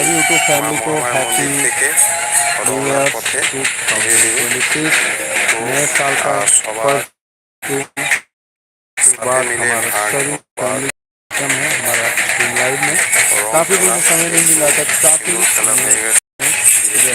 सभी YouTube family को happy new year नए साल का सभी फैमिली है हमारा में काफ़ी समय नहीं मिला था काफ़ी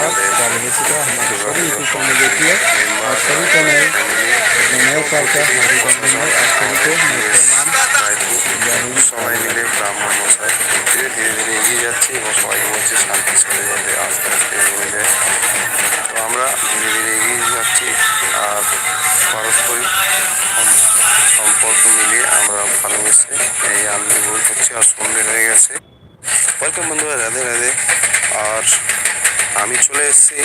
সাথে लेट्स स्टार्ट আমাদের चालू हो चुका है हमारे दुर्गा सभी पूजा यूट्यूब चैनल देखिए মেম্বার और सभी को मैं ফ্যামিলি अपने नए साल का हार्दिक अभिनंदन और सभी को मेरे प्रणाम রায়পুর जय हिंद সবাই মিলে ব্রাহ্মণ মশাই ধীরে ধীরে ধীরে এগিয়ে যাচ্ছি এবং সবাই বলছে শান্তি ছেড়ে যাতে আস্তে আস্তে এগিয়ে যায় তো আমরা ধীরে ধীরে এগিয়ে যাচ্ছি আর পারস্পরিক সম- সম্পর্ক মিলিয়ে আমরা ভালোবেসে এই আনন্দ বই করছি আর সন্ধ্যে হয়ে গেছে ওয়েলকাম বন্ধুরা, রাধে রাধে। আর আমি চলে এসেছি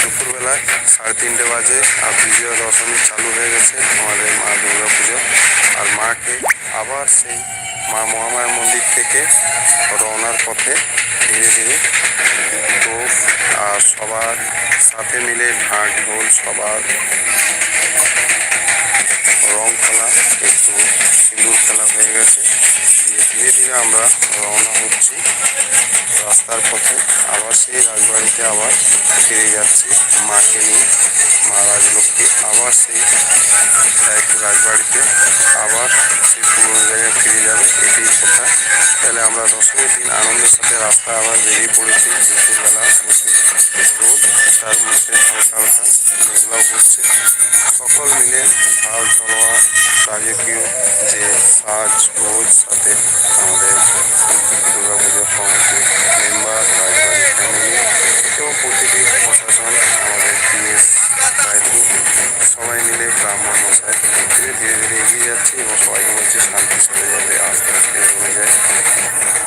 দুপুরবেলায় সাড়ে তিনটে বাজে, আর বিজয়া দশমী চালু হয়ে গেছে। আমাদের মা দুর্গা পুজো। আর মাকে আবার সেই মা মহামায়ের মন্দির থেকে রওনার পথে ধীরে ধীরে তো, আর সবার সাথে মিলে ঢাক, ঢোল, সবার রং খেলা, একটু সিঁদুর খেলা হয়ে গেছে। ধীরে ধীরে আমরা রওনা রাস্তার পথে আবার সেই রাজবাড়িতে আবার ফিরে যাচ্ছি। মাকে নিয়ে, মা রাজলক্ষ্মী আবার সেই রায়পুর রাজবাড়িতে আবার সেই পুরনো জায়গায় ফিরে যাবে, এটাই কথা। তাহলে আমরা দশমীর দিন আনন্দের সাথে রাস্তায় আবার বেরিয়ে পড়েছি, দুপুরবেলা রোদ, তার মধ্যে হালকা হালকা মেঘলাও পড়ছে সকল মিলে ঢাল, তলোয়ার, রাজকীয় যে সাজ ভোজ সাথে আমাদের দুর্গা পুজোর কমিটি মেম্বার রাজবাড়ি ফ্যামিলি প্রতিটি প্রশাসন আমাদের সবাই মিলে ব্রাহ্মণ মশাই ধীরে ধীরে ধীরে এগিয়ে যাচ্ছে এবং সবাই বলছে শান্তি যাবে, আস্তে আস্তে এগিয়ে যায়।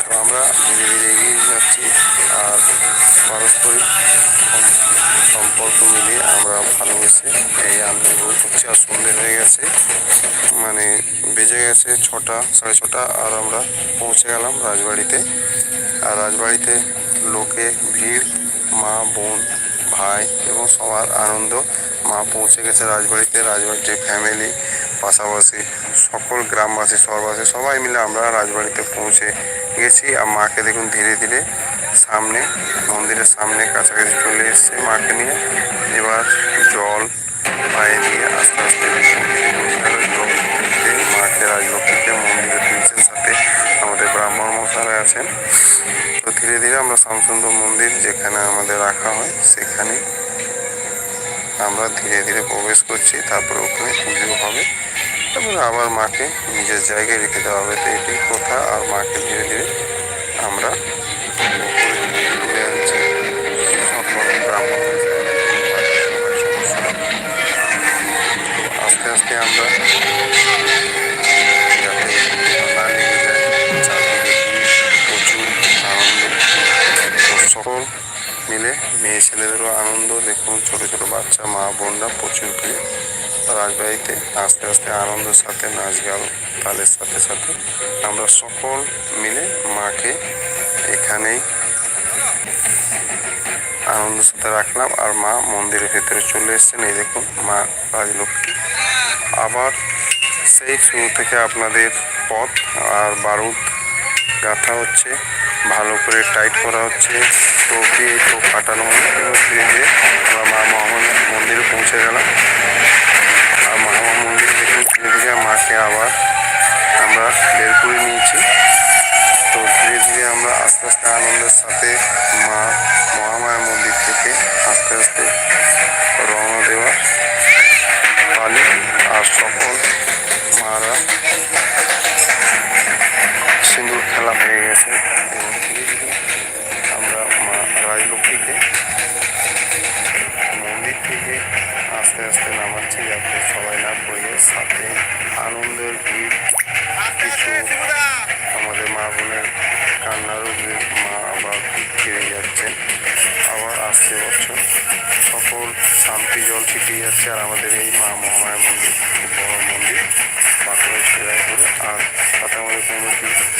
তো আমরা ধীরে ধীরে এগিয়ে যাচ্ছি আর পারস্পরিক সম্পর্ক মিলিয়ে আমরা ভালো হয়েছে এই আনন্দ হচ্ছে আর সন্ধে হয়ে গেছে। মানে বেজে গেছে ছটা, সাড়ে ছটা, আর আমরা পৌঁছে গেলাম রাজবাড়িতে। আর রাজবাড়িতে লোকে, ভিড়, মা, বোন, ভাই এবং সবার আনন্দ। মা পৌঁছে গেছে রাজবাড়িতে রাজবাড়িতে ফ্যামিলি পাশাপাশি সকল গ্রামবাসী, শহরবাসী সবাই মিলে আমরা রাজবাড়িতে পৌঁছে গেছি। আর মাকে দেখুন ধীরে ধীরে সামনে, মন্দিরের সামনে কাছাকাছি চলে এসছে মাকে নিয়ে। এবার জল পায়ে দিয়ে আস্তে আস্তে মাকে রাজলক্ষ্মীকে মন্দিরে তুলছেন সাথে, আমাদের ব্রাহ্মণ মশাই আছেন। তো ধীরে ধীরে আমরা শ্যামসুন্দর মন্দির যেখানে আমাদের রাখা হয় সেখানে আমরা ধীরে ধীরে প্রবেশ করছি, তারপরে ওখানে পুজো হবে তারপরে আবার মাকে নিজের জায়গায় রেখে দেওয়া হবে। তো এটি কথা আর মাকে ধীরে ধীরে রাজবাড়িতে আস্তে আস্তে আনন্দের সাথে নাচ গান, তালের সাথে সাথে আমরা সকল মিলে মাকে এখানেই আনন্দের সাথে রাখলাম আর মা মন্দিরের ভেতরে চলে এসেছেন। এই দেখুন, মা রাজলক্ষ্মী। আবার সেই শুরু থেকে আপনাদের পথ আর বারুদ গাঁথা হচ্ছে, ভালো করে টাইট করা হচ্ছে। টোপ টোপ কাটানো এবার ধীরে ধীরে আমরা মা মহামন মন্দিরে পৌঁছে গেলাম।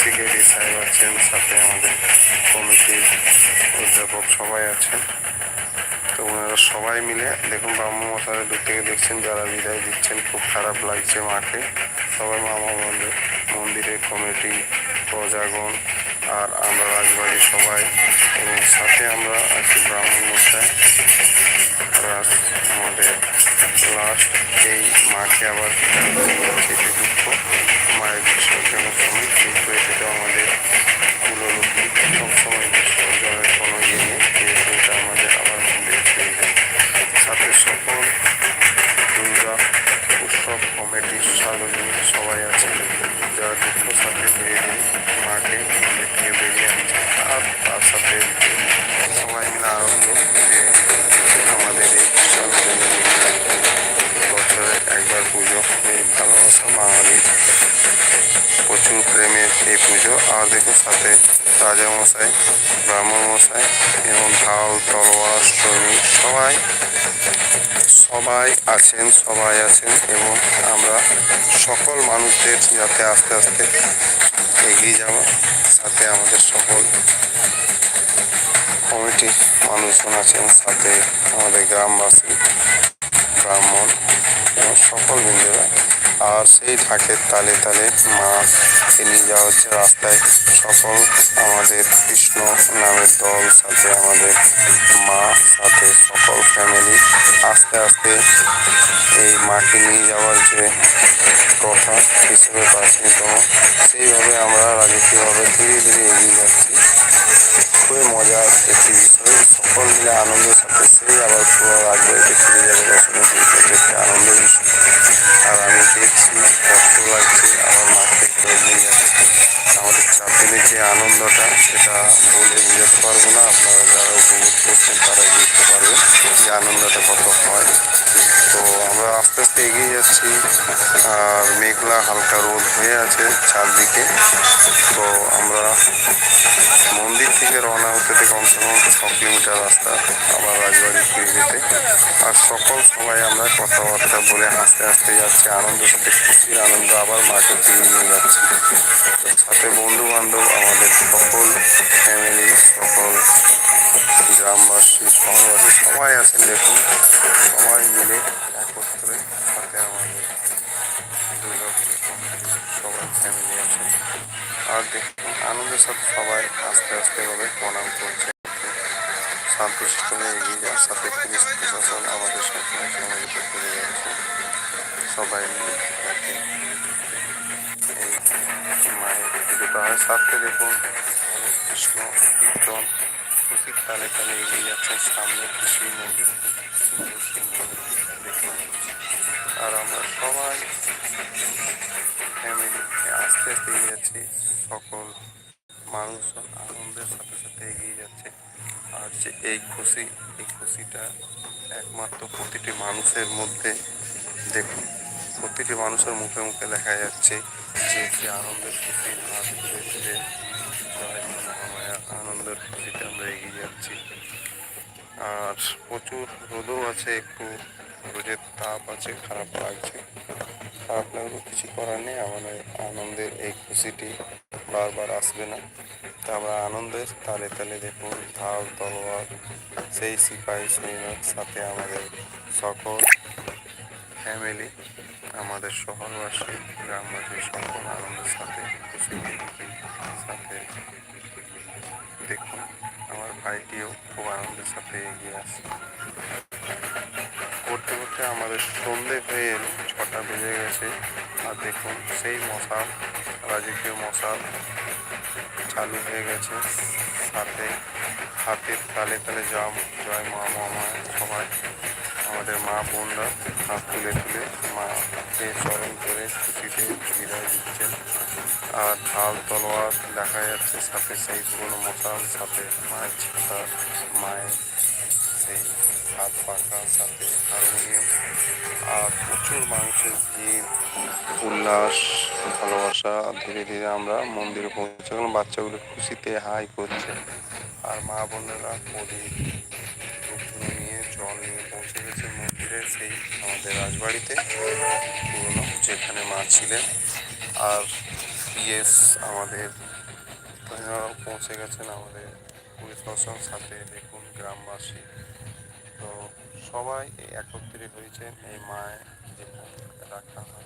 সেক্রেটারি সাহেব আছেন সাথে আমাদের কমিটির অধ্যাপক সবাই আছেন। তো ওনারা সবাই মিলে, দেখুন ব্রাহ্ম মশাইয়ের দূর থেকে দেখছেন, যারা বিদায় দিচ্ছেন, খুব খারাপ লাগছে মাকে। সবাই মামা মন্দির, মন্দিরের কমিটি প্রজাগণ, আর আমরা রাজবাড়ির সবাই, এবং সাথে আমরা আছি ব্রাহ্মণ মশাই। আমাদের লাস্ট এই মাকে আবার মায়ের বিসর্জনের সময় কিন্তু এটা আমাদের কুললক্ষ্মী সবসময় বিসর্জনের কোনো ইয়ে নেই যেহেতু এটা আমাদের আবার মন্দিরে ফিরে যায় সাথে সকল দুর্গা উৎসব কমিটির সার্বজনীন সবাই আছে যারা দুঃখ সাথে ধীরে ধীরে মাকে মন্দির থেকে বেরিয়ে আনছে আর তার সাথে সবাই মিলে আনন্দ যে আমাদের এই সার্বজনীন বছরে একবার পুজো এই ভালোবাসা বাঙালির প্রচুর প্রেমের এই পুজো। আর দেখুন সাথে রাজা মশাই, ব্রাহ্মণ মশাই এবং ঢাল তলোয়ার শ্রমিক সবাই সবাই আছেন সবাই আছেন এবং আমরা সকল মানুষদের যাতে আস্তে আস্তে এগিয়ে যাওয়া সাথে আমাদের সকল কমিটির মানুষজন আছেন, সাথে আমাদের গ্রামবাসী। ব্রাহ্মণ এবং সকল বৃন্দরা আর সেই ঢাকের তালে তালে মাকে নিয়ে যাওয়া হচ্ছে রাস্তায় সকল আমাদের কৃষ্ণ নামের দল, সাথে আমাদের মা, সাথে সকল ফ্যামিলি আস্তে আস্তে এই মাকে নিয়ে যাওয়ার যে প্রথা হিসেবে প্রাচীনতম, সেইভাবে আমরা রাজকীয়ভাবে ধীরে ধীরে এগিয়ে যাচ্ছি। খুবই মজার একটি বিষয়। সকল মিলে আনন্দের সাথে সেই আবার পুরো রাজবাড়িতে দেখতে যাবে ফিরে একটি আনন্দের বিষয়। আর আমি দেখছি, কষ্ট লাগছে আমার মাকে আমাদের চাপিলে যে আনন্দটা, সেটা বলে বুঝাতে পারব না। আপনারা যারা উপভোগ করছেন, তারা বুঝতে পারবেন যে আনন্দটা কত হয়। তো আমরা আস্তে আস্তে এগিয়ে যাচ্ছি। আর মেঘলা হালকা রোদ হয়ে আছে চারদিকে। তো আমরা মন্দির থেকে রওনা হতে থেকে কমসে কম ছ কিলোমিটার রাস্তা আবার রাজবাড়ি ফিরে যেতে। আর সকল সবাই আমরা কথাবার্তা বলে হাসতে হাসতে যাচ্ছি। আনন্দ সাথে খুশির আনন্দ আবার মাকে ফিরে নিয়ে যাচ্ছি। সাথে বন্ধু বান্ধব আমাদের সকল ফ্যামিলি সকল গ্রামবাসী, শহরবাসী, সবাই আছেন দেখুন। সবাই মিলে একত্রে সাথে আমাদের সবাই ফ্যামিলি আছে। আর দেখুন, আনন্দের সাথে সবাই আস্তে আস্তে ভাবে প্রণাম করছে। শান্তশিষ্ট হয়ে এগিয়ে সাথে পুলিশ প্রশাসন আমাদের সাথে সহযোগিতা করে যাচ্ছে। সবাই মিলে। সাথে দেখুন কৃষ্ণ কীর্তন খুশির তালে তালে এগিয়ে যাচ্ছেন সামনে কৃষি মন্দির আর আমরা সবাই ফ্যামিলি আস্তে আস্তে এগিয়ে যাচ্ছি সকল মানুষজন আনন্দের সাথে সাথে এগিয়ে যাচ্ছে আর যে এই খুশি এই খুশিটা একমাত্র প্রতিটি মানুষের মধ্যে দেখুন প্রতিটি মানুষের মুখে মুখে দেখা যাচ্ছে যে সে আনন্দের খুশি হাত ধীরে আনন্দের খুশিতে আমরা এগিয়ে যাচ্ছি। আর প্রচুর রোদও আছে, একটু রোদের তাপ আছে, খারাপ লাগছে। খারাপ লাগলেও কিছু করার নেই, আমাদের আনন্দের এই খুশিটি বারবার আসবে না। তা আমরা আনন্দের তালে তালে দেখুন ঢাল, তলোয়ার, সেই সিপাহী সৈনিক সাথে আমাদের সকল ফ্যামিলি আমাদের শহরবাসী, গ্রামবাসী সকল আনন্দের সাথে সাথে দেখুন, আমার ভাইটিও খুব আনন্দের সাথে এগিয়ে আসছে। করতে করতে আমাদের সন্ধে হয়ে এলো, ছটা বেজে গেছে, আর দেখুন, সেই মশাল রাজকীয় মশাল চালু হয়ে গেছে, সাথে হাতের তালে তালে জাম জয় মা মামা সবাই। আমাদের মা, বোনরা হাত তুলে তুলে মাকে স্মরণ করে খুশিতে বিদায় দিচ্ছেন। আর ঢাল তলোয়ার দেখা যাচ্ছে সাথে সেই পুরনো মশাল সাথে মায়ের ছাতা, মায়ের সেই হাত পাখা, সাথে হারমোনিয়াম আর প্রচুর মানুষের ভিড়, উল্লাস, ভালোবাসা। ধীরে ধীরে আমরা মন্দিরে পৌঁছে গেলাম। বাচ্চাগুলো খুশিতে হাই করছে। আর মা, বোনেরা প্রদীপ সেই আমাদের রাজবাড়িতে, পুরনো, যেখানে মা ছিলেন। আর পিএস আমাদের পৌঁছে গেছেন আমাদের পুলিশ প্রশাসন সাথে, দেখুন গ্রামবাসী। তো সবাই একত্রিত হয়েছেন, এই মায়ের রাখা হয়।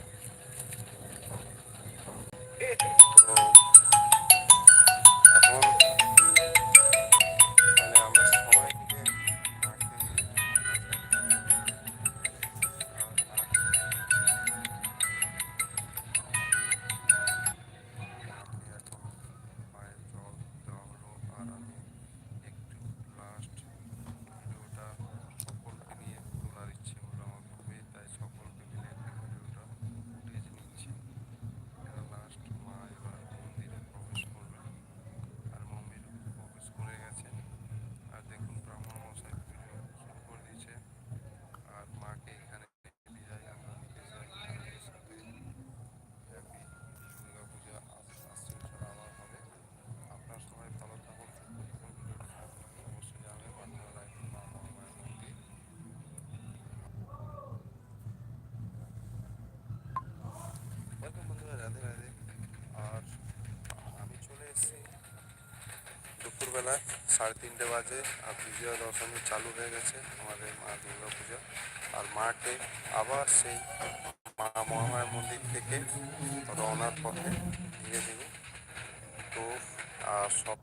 দুপুরবেলায় সাড়ে তিনটে বাজে আর বিজয়া দশমী চালু হয়ে গেছে, আমাদের মা দুর্গা পূজা। আর মাঠে আবার সেই মা মহামায়া মন্দির থেকে রওনার পথে ধীরে ধীরে তো, আর সব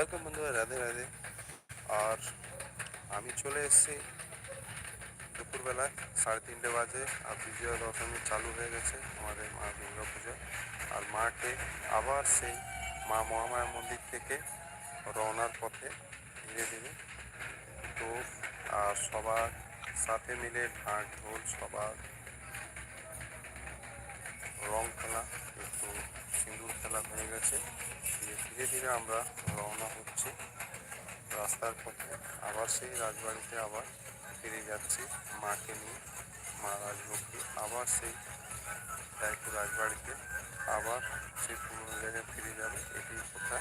ওয়েলকাম বন্ধুরা, রাধে রাধে। আর আমি চলে এসেছি দুপুরবেলায় সাড়ে তিনটে বাজে। আর বিজয়া দশমী চালু হয়ে গেছে আমাদের মা দুর্গা পুজো। আর মাকে আবার সেই মা মহামায়া মন্দির থেকে রওনার পথে ধীরে ধীরে তো, আর সবার সাথে মিলে ঢাক ঢোল সবার রং খেলা, একটু সিঁদুর খেলা হয়ে গেছে। দিয়ে ধীরে ধীরে আমরা রওনা হচ্ছি রাস্তার পথে। আবার সেই রাজবাড়িতে আবার ফিরে যাচ্ছি মাকে নিয়ে, মা রাজলক্ষ্মী। আবার সেই রায়পুর রাজবাড়িতে, আবার সেই পুরনো জায়গায় ফিরে যাবে এটি কথা।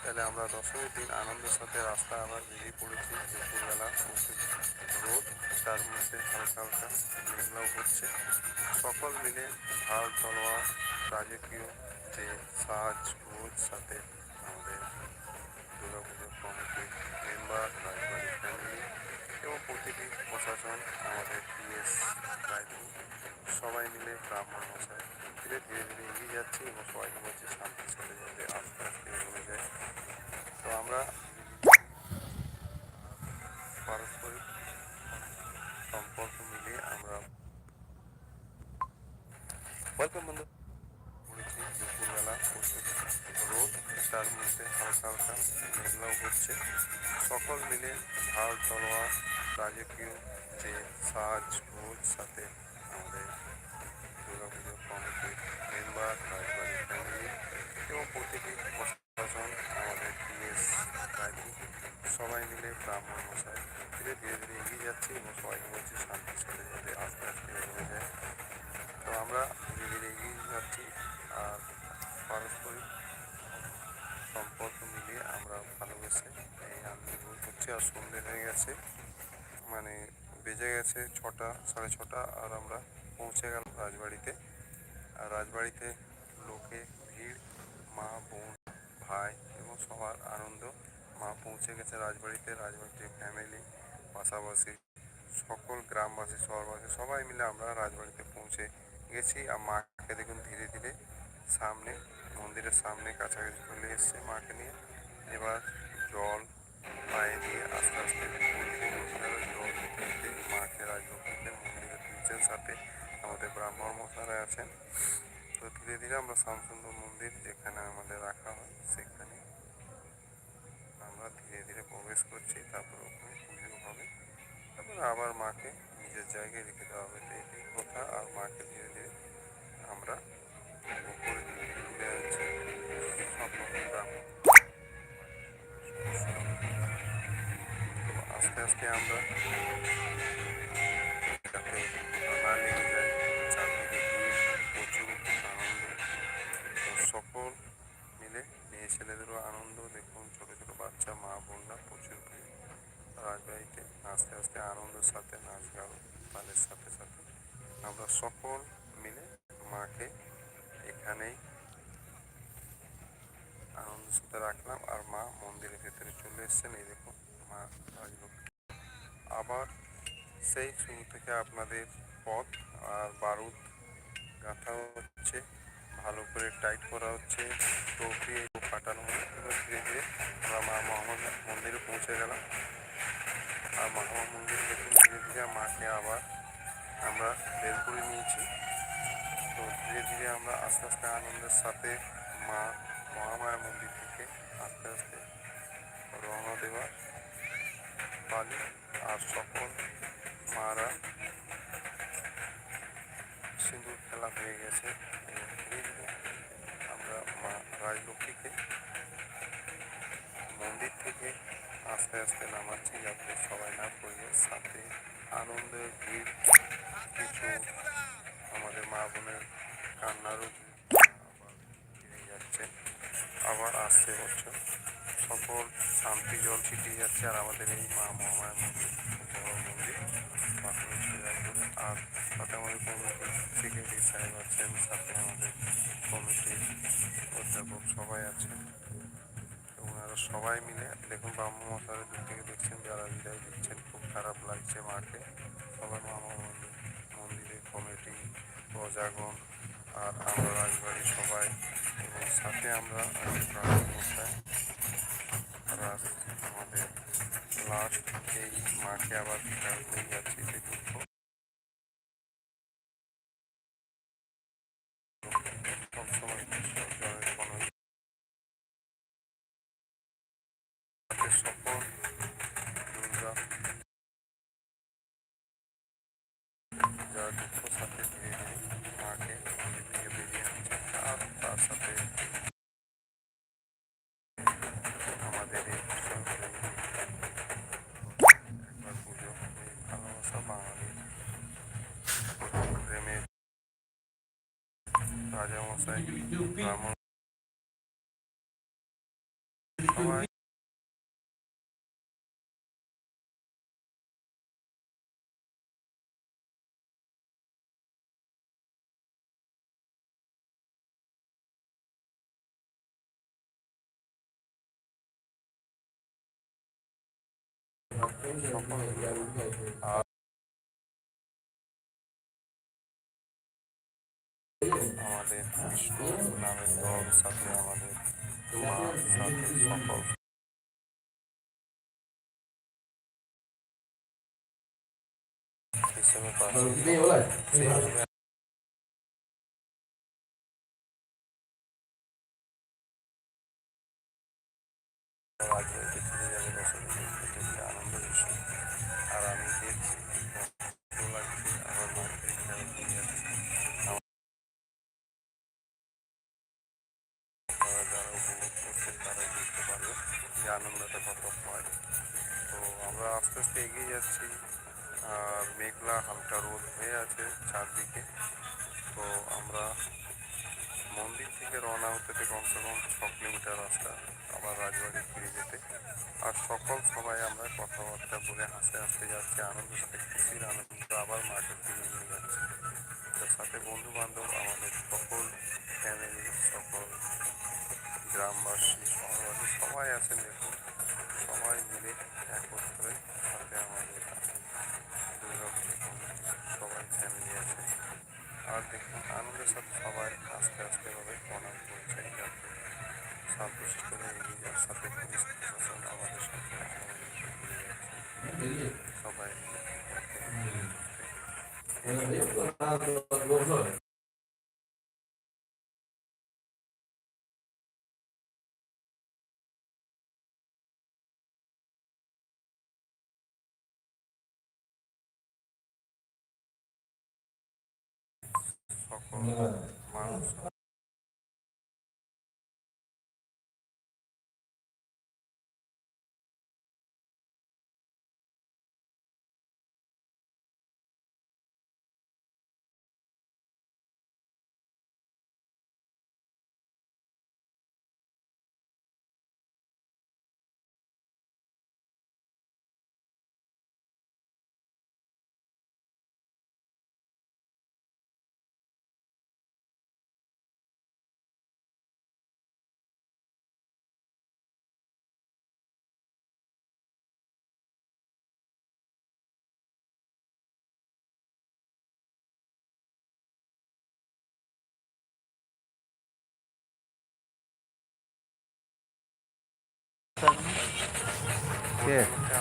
তাহলে আমরা দশমীর দিন আনন্দের সাথে রাস্তা আবার বেরিয়ে পড়েছি, দুপুরবেলা রোদ তার মধ্যে হালকা হালকা মেঘলাও হচ্ছে। সকল মিলে ঢাল, তলোয়ার, রাজকীয় যে সাজ ভোজ সাথে আমাদের দুর্গাপুজোর কমিটি মেম্বার, রাজবাড়ির ফ্যামিলি এবং প্রতিটি প্রশাসন, আমাদের পিএস রায়পুর সবাই মিলে ব্রাহ্মণ মশাই ধীরে ধীরে ধীরে এগিয়ে যাচ্ছি এবং সবাইকে বলছি শান্তি সাথে ওয়েলকাম বন্ধু পড়েছি দুপুরবেলা প্রচুর রোদ তার মধ্যে হালকা হালকা মেঘলাও হচ্ছে সকল মিলে ঢাল তলোয়ার রাজকীয় যে সাজ ভোজ সাথে বেজে গেছে ছটা, সাড়ে ছটা আর আমরা পৌঁছে গেলাম রাজবাড়িতে। আর রাজবাড়িতে লোকে, ভিড়, মা, বোন, ভাই এবং সবার আনন্দ। মা পৌঁছে গেছে রাজবাড়িতে রাজবাড়িতে ফ্যামিলি পাশাপাশি সকল গ্রামবাসী, শহরবাসী সবাই মিলে আমরা রাজবাড়িতে পৌঁছে গেছি। আর মাকে দেখুন ধীরে ধীরে সামনে, মন্দিরের সামনে কাছাকাছি চলে এসছে মাকে নিয়ে। এবার জল পায়ে দিয়ে আস্তে আস্তে মাকে রাজলক্ষ্মীকে মন্দিরে তুলছেন সাথে আমাদের ব্রাহ্মণ মশারা আছেন। তো ধীরে ধীরে আমরা শ্যামসুন্দর মন্দির যেখানে আমাদের রাখা হয়, সেখানে আমরা ধীরে ধীরে প্রবেশ করছি, তারপর ওখানে পুজো হবে। তারপর আবার মাকে নিজের জায়গায় রেখে দেওয়া হবে। তো এটাই কথা। আর মাকে ধীরে ধীরে আমরা আস্তে আমরা সেই শুরু থেকে আপনাদের পথ আর বারুদ গাঁথা হচ্ছে, ভালো করে টাইট করা হচ্ছে, টপি ফাটানো হলো এবার ধীরে ধীরে আমরা মা মোহাম্মদ মন্দিরে পৌঁছে গেলাম। আর মা মন্দিরে দেখুন, ধীরে ধীরে মাকে আবার আমরা বের করে নিয়েছি। তো ধীরে ধীরে আমরা আস্তে আস্তে আনন্দের সাথে মা মহামায়া মন্দির থেকে আস্তে আস্তে রওনা দেওয়ার পালি আর সকল মারা সিঁদুর খেলা হয়ে গেছে। আমরা মা রাজলক্ষ্মীকে মন্দির থেকে আস্তে আস্তে নামাচ্ছি যাতে সবাই না পড়ে। সাথে আনন্দের ভিড়, কিছু আমাদের মা বোনের কান্নারও যাচ্ছে। আবার আসছে হচ্ছে সকল শান্তি জল ছিটিয়ে যাচ্ছে আর আমাদের এই মা মহামায়া মন্দির। আর সাথে আমাদের কমিটির সেক্রেটারি সাহেব আছেন, সাথে আমাদের কমিটির অধ্যাপক সবাই আছেন। ওনারা সবাই মিলে, দেখুন ব্রাহ্ম মশারের দিক থেকে দেখছেন, যারা বিদায় দিচ্ছেন, খুব খারাপ লাগছে মাকে সবাই মামা মন্দির মন্দিরের কমিটি, প্রজাগণ আর আমরা রাজবাড়ির সবাই এবং সাথে আমরা মশাই। আবার এই মাকে আবার নিয়ে যাচ্ছি। রাজামশাই ব্রাহ্মণ সবাই আর আমাদের নামের দল সাথে আমাদের মা সাথে সকল। হিসেবে সেইভাবে হালকা রোদ হয়ে আছে চারদিকে। তো আমরা মন্দির থেকে রওনা হতে থেকে কমসে কম ছ কিলোমিটার রাস্তা আবার রাজবাড়ি ফিরে যেতে। আর সকল সবাই আমরা কথাবার্তা বলে হাসতে হাসতে যাচ্ছি আনন্দের সাথে খুশির আনন্দ আবার মাকে ফিরে নিয়ে যাচ্ছি। তার সাথে বন্ধু বান্ধব আমাদের সকল ফ্যামিলি সকল গ্রামবাসী, শহরবাসী, সবাই আছেন দেখুন। সবাই মিলে Lihat.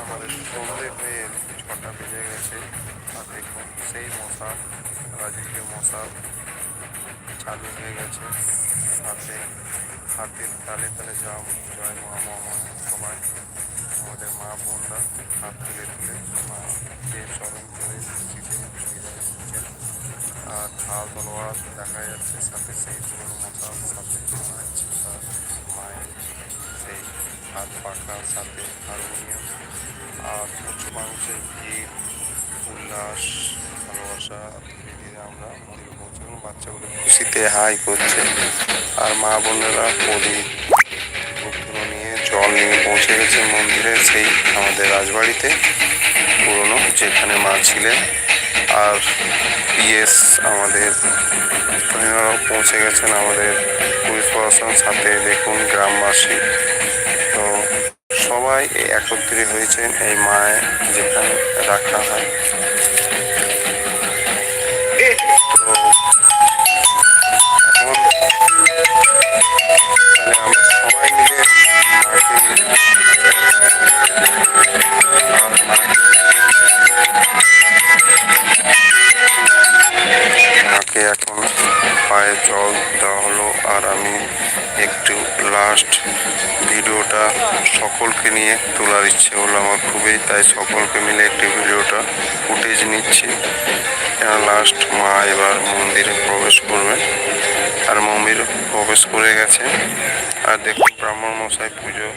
আমাদের সন্ধে হয়ে ছটা বেজে গেছে। আর দেখুন, সেই মশা, রাজকীয় মশা, চালু হয়ে গেছে। সাথে হাতের তালে তালে জাম জয় মা মামা সবাই। আমাদের মা, বোনরা হাত তুলে হাই করছে। আর মা বোনেরা প্রদীপ নিয়ে জল নিয়ে পৌঁছে গেছে মন্দিরে, সেই আমাদের রাজবাড়িতে, পুরনো যেখানে মা ছিলেন। আর পিএস আমাদের ওনারাও পৌঁছে গেছেন আমাদের পুলিশ প্রশাসন সাথে, দেখুন গ্রামবাসী। তো সবাই একত্রিত হয়েছেন এই মায়ের যেখানে রাখা হয়। ব্রাহ্মণ মশাই